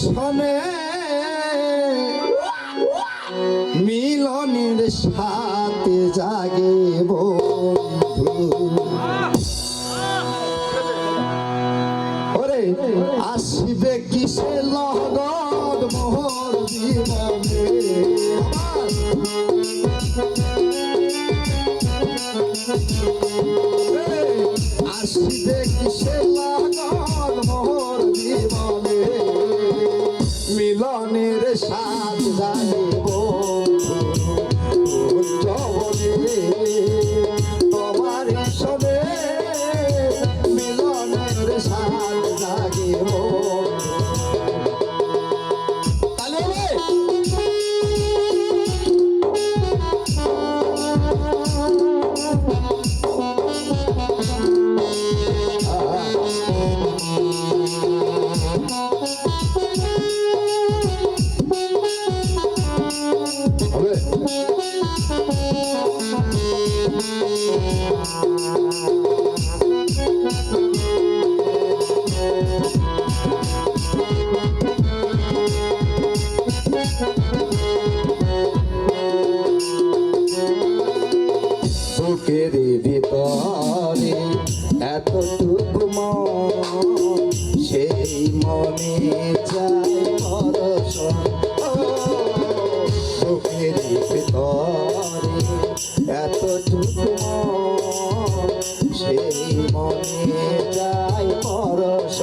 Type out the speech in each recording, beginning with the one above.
সনে মিলনের সাথে জাগে বন্ধু ওরে আসবে কিসে লগদ মোহর জীবনে Thank you. চাই পরশ বুকের ভিতরে এতটুকু সেই মনে চাই পরশ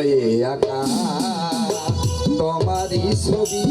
হৃদয়ে আঁকা তোমারই ছবি।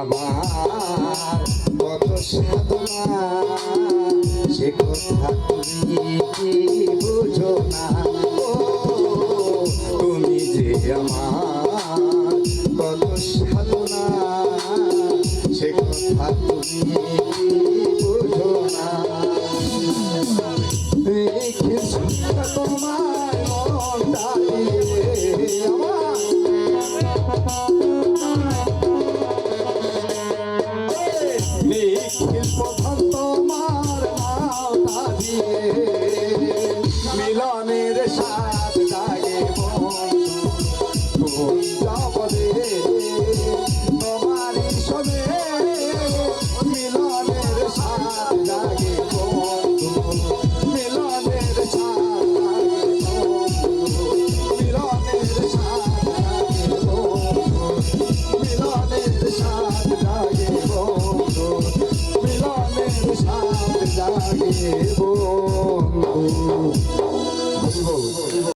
আমার। কত সাধনা সে কথা তুমি বুঝো না। আশা